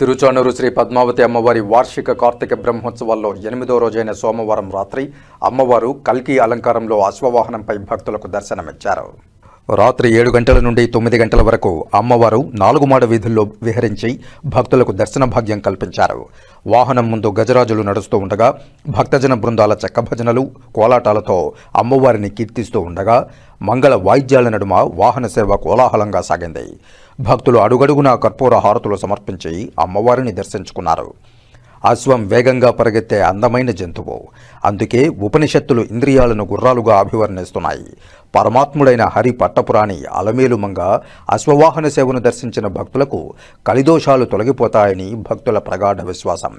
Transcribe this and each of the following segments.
తిరుచానూరు శ్రీ పద్మావతి అమ్మవారి వార్షిక కార్తీక బ్రహ్మోత్సవాల్లో ఎనిమిదో రోజైన సోమవారం రాత్రి అమ్మవారు కల్కి అలంకారంలో అశ్వవాహనంపై భక్తులకు దర్శనమిచ్చారు. రాత్రి ఏడు గంటల నుండి తొమ్మిది గంటల వరకు అమ్మవారు నాలుగు మాడ వీధుల్లో విహరించి భక్తులకు దర్శన భాగ్యం కల్పించారు. వాహనం ముందు గజరాజులు నడుస్తూ ఉండగా భక్తజన బృందాల చెక్కభజనలు కోలాటాలతో అమ్మవారిని కీర్తిస్తూ ఉండగా మంగళ వాయిద్యాల నడుమ వాహన సేవ కోలాహలంగా సాగింది. భక్తులు అడుగడుగునా కర్పూర హారతులు సమర్పించి అమ్మవారిని దర్శించుకున్నారు. అశ్వం వేగంగా పరిగెత్తే అందమైన జంతువు. అందుకే ఉపనిషత్తులు ఇంద్రియాలను గుర్రాలుగా అభివర్ణిస్తున్నాయి. పరమాత్ముడైన హరి పట్టపురాణి అలమేలుమంగ అశ్వవాహన సేవను దర్శించిన భక్తులకు కలిదోషాలు తొలగిపోతాయని భక్తుల ప్రగాఢ విశ్వాసం.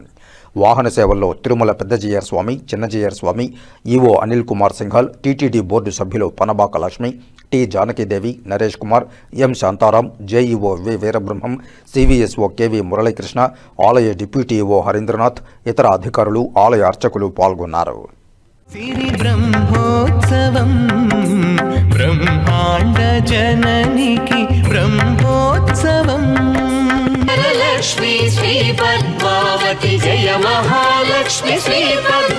వాహన సేవల్లో Tirumala Peddajeeyar Swami Chinnajeeyar Swami EO Anil Kumar Singhal TTD board సభ్యులు Panabaka Lakshmi T Janakidevi Naresh Kumar M Shantaram JEO V Veerabrahmam CVSO KV Muralikrishna ఆలయ డిప్యూటీ ఈఓ హరీంద్రనాథ్ ఇతర అధికారులు ఆలయ అర్చకులు పాల్గొన్నారు. సిరి బ్రహ్మోత్సవం బ్రహ్మాండ జననికి బ్రహ్మోత్సవం. వరలక్ష్మి శ్రీ పద్మావతి జయ మహాలక్ష్మి శ్రీ పద్మావతి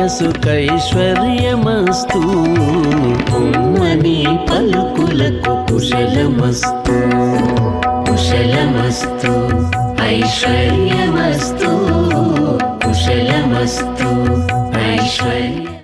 యసుకైశ్వర్యమస్తు ఉమ్మని పలుకులకు కుశలమస్తు. కుశలమస్తు ఐశ్వర్యమస్తు. కుశలమస్తు.